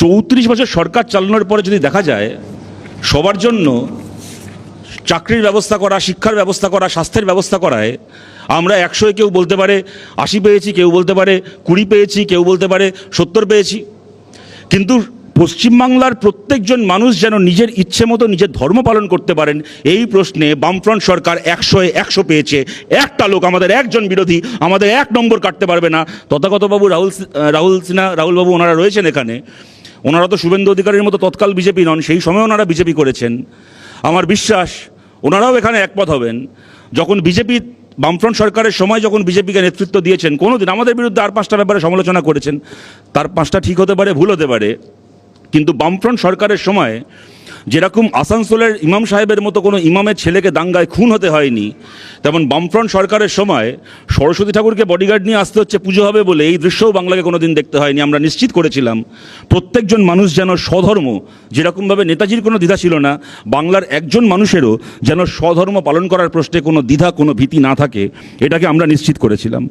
চৌত্রিশ বছর সরকার চালানোর পরে যদি দেখা যায়, সবার জন্য চাকরির ব্যবস্থা করা, শিক্ষার ব্যবস্থা করা, স্বাস্থ্যের ব্যবস্থা করায়, আমরা একশোয় কেউ বলতে পারে আশি পেয়েছি, কেউ বলতে পারে কুড়ি পেয়েছি, কেউ বলতে পারে সত্তর পেয়েছি। কিন্তু পশ্চিমবাংলার প্রত্যেকজন মানুষ যেন নিজের ইচ্ছে মতো নিজের ধর্ম পালন করতে পারেন, এই প্রশ্নে বামফ্রন্ট সরকার একশোয় একশো পেয়েছে। একটা লোক, আমাদের একজন বিরোধী, আমাদের এক নম্বর কাটতে পারবে না। তথাগতবাবু রাহুল রাহুল সিনহা, রাহুলবাবু ওনারা রয়েছেন এখানে। ওনারা তো শুভেন্দু অধিকারীর মতো তৎকাল বিজেপি নন, সেই সময় ওনারা বিজেপি করেছেন। আমার বিশ্বাস, ওনারাও এখানে একমত হবেন। যখন বিজেপি বামফ্রন্ট সরকারের সময় যখন বিজেপিকে নেতৃত্ব দিয়েছেন, কোনোদিন আমাদের বিরুদ্ধে আর পাঁচটা ব্যাপারে সমালোচনা করেছেন। তার পাঁচটা ঠিক হতে পারে, ভুল হতে পারে। কিন্তু বামফ্রন্ট সরকারের সময় যেরকম আসানসোলের ইমাম সাহেবের মতো কোনো ইমামের ছেলেকে দাঙ্গায় খুন হতে হয়নি, তেমন বামফ্রন্ট সরকারের সময় সরস্বতী ঠাকুরকে বডিগার্ড নিয়ে আসতে হচ্ছে পুজো হবে বলে এই দৃশ্যও বাংলাকে কোনোদিন দেখতে হয়নি। আমরা নিশ্চিত করেছিলাম, প্রত্যেকজন মানুষ যেন স্বধর্ম, যেরকমভাবে নেতাজির কোনো দ্বিধা ছিল না, বাংলার একজন মানুষেরও যেন স্বধর্ম পালন করার প্রশ্নে কোনো দ্বিধা, কোনো ভীতি না থাকে, এটাকে আমরা নিশ্চিত করেছিলাম।